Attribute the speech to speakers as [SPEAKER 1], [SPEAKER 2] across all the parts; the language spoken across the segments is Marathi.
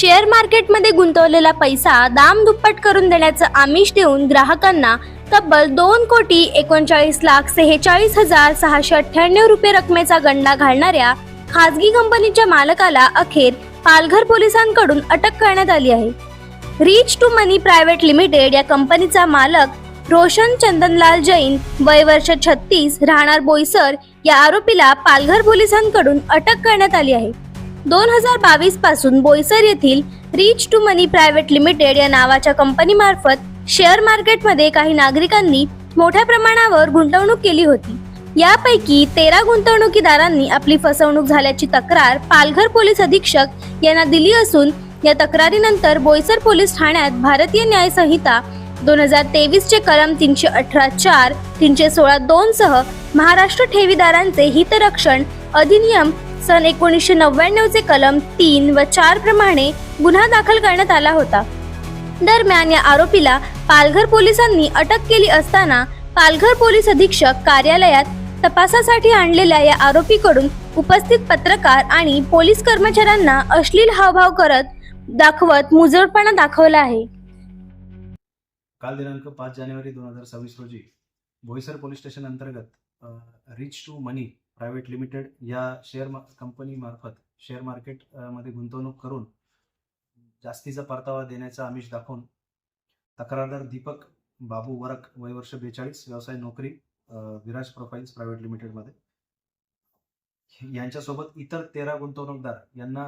[SPEAKER 1] शेअर मार्केटमध्ये गुंतवलेला पैसा दाम दुप्पट करून देण्याचं आमिष देऊन ग्राहकांना तब्बल दोन कोटी एकोणचाळीस लाख सेहेचाळीस हजार सहाशे अठ्ठ्याण्णव रुपये रकमेचा गंडा घालणाऱ्या खाजगी कंपनीच्या मालकाला अखेर पालघर पोलिसांकडून अटक करण्यात आली आहे. Rich to money private limited या कंपनीचा मालक रोशन चंदनलाल जैन वय वर्ष छत्तीस राहणार बोईसर या आरोपीला पालघर पोलिसांकडून अटक करण्यात आली आहे. दोन हजार बावीसपासून बोईसर येथील rich to money private limited या नावाच्या कंपनीमार्फत शेअर मार्केटमध्ये काही नागरिकांनी मोठ्या प्रमाणावर गुंतवणूक केली होती. यापैकी तेरा गुंतवणुकीदारांनी आपली फसवणूक झाल्याची तक्रार पालघर पोलीस अधीक्षक यांना दिली असून या तक्रारीनंतर बोईसर पोलीस ठाण्यात भारतीय न्याय संहिता दोन हजार तेवीस चे कलम तीनशे अठरा चार तीनशे सोळा दोन सह महाराष्ट्र ठेवीदारांचे हितरक्षण अधिनियम सन एकोणीसशे नव्याण्णवचे कलम तीन व चार प्रमाणे गुन्हा दाखल करण्यात आला होता. दरम्यान या आरोपीला पालघर पोलिसांनी अटक केली असताना पालघर पोलीस अधीक्षक कार्यालयात तपासासाठी आणलेल्या या आरोपीकडून उपस्थित पत्रकार आणि पोलीस कर्मचाऱ्यांना अश्लील हावभाव करत दाखवत मुजोडपणा दाखवला आहे.
[SPEAKER 2] काल दिनांक पाच जानेवारी दोन हजार सव्वीस रोजी बोईसर पोलीस स्टेशन अंतर्गत rich to money private limited या शेअर मा कंपनीमार्फत शेअर मार्केटमध्ये गुंतवणूक करून जास्तीचा परतावा देण्याचा आमिष दाखवून तक्रारदार दीपक बाबू वरक वय वर्ष बेचाळीस व्यवसाय नोकरी विराज प्रोफाईल्स प्रायव्हेट लिमिटेडमध्ये यांच्यासोबत इतर तेरा गुंतवणूकदार यांना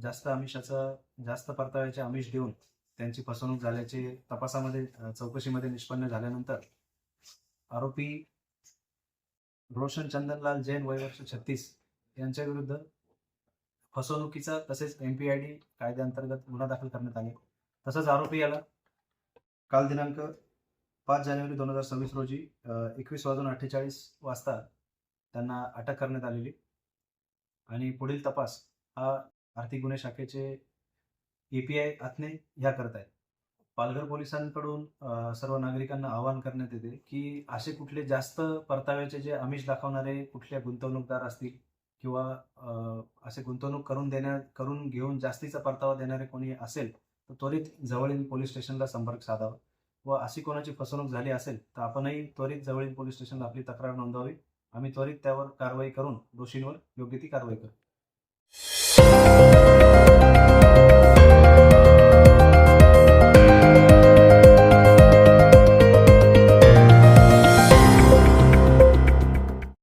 [SPEAKER 2] जास्त आमिषाचा जास्त परताव्याचे आमिष देऊन त्यांची फसवणूक झाल्याचे तपासामध्ये चौकशीमध्ये निष्पन्न झाल्यानंतर आरोपी रोशन चंदनलाल जैन वय वर्ष छत्तीस यांच्या विरुद्ध फसवणुकीचा तसेच एम पी आय डी कायद्याअंतर्गत गुन्हा दाखल करण्यात आले. तसंच आरोपी याला काल दिनांक पाच जानेवारी दोन हजार सव्वीस रोजी एकवीस वाजून अठ्ठेचाळीस वाजता त्यांना अटक करण्यात आलेली. आणि पुढील तपास हा आर्थिक गुन्हे शाखेचे एपीआय आत्ने ह्या करत आहेत पालघर पोलिसांकडून सर्व नागरिकांना आवाहन करण्यात येते की असे कुठले जास्त परताव्याचे जे आमिष दाखवणारे कुठले गुंतवणूकदार असतील किंवा असे गुंतवणूक करून देण्या करून घेऊन जास्तीचा परतावा देणारे कोणी असेल तर त्वरित जवळील पोलीस स्टेशनला संपर्क साधावा. व अशी कोणाची फसवणूक झाली असेल तर आपणही त्वरित जवळील पोलीस स्टेशनला आपली तक्रार नोंदवावी. आम्ही त्वरित त्यावर कारवाई करून दोषींवर योग्य ती कारवाई करू.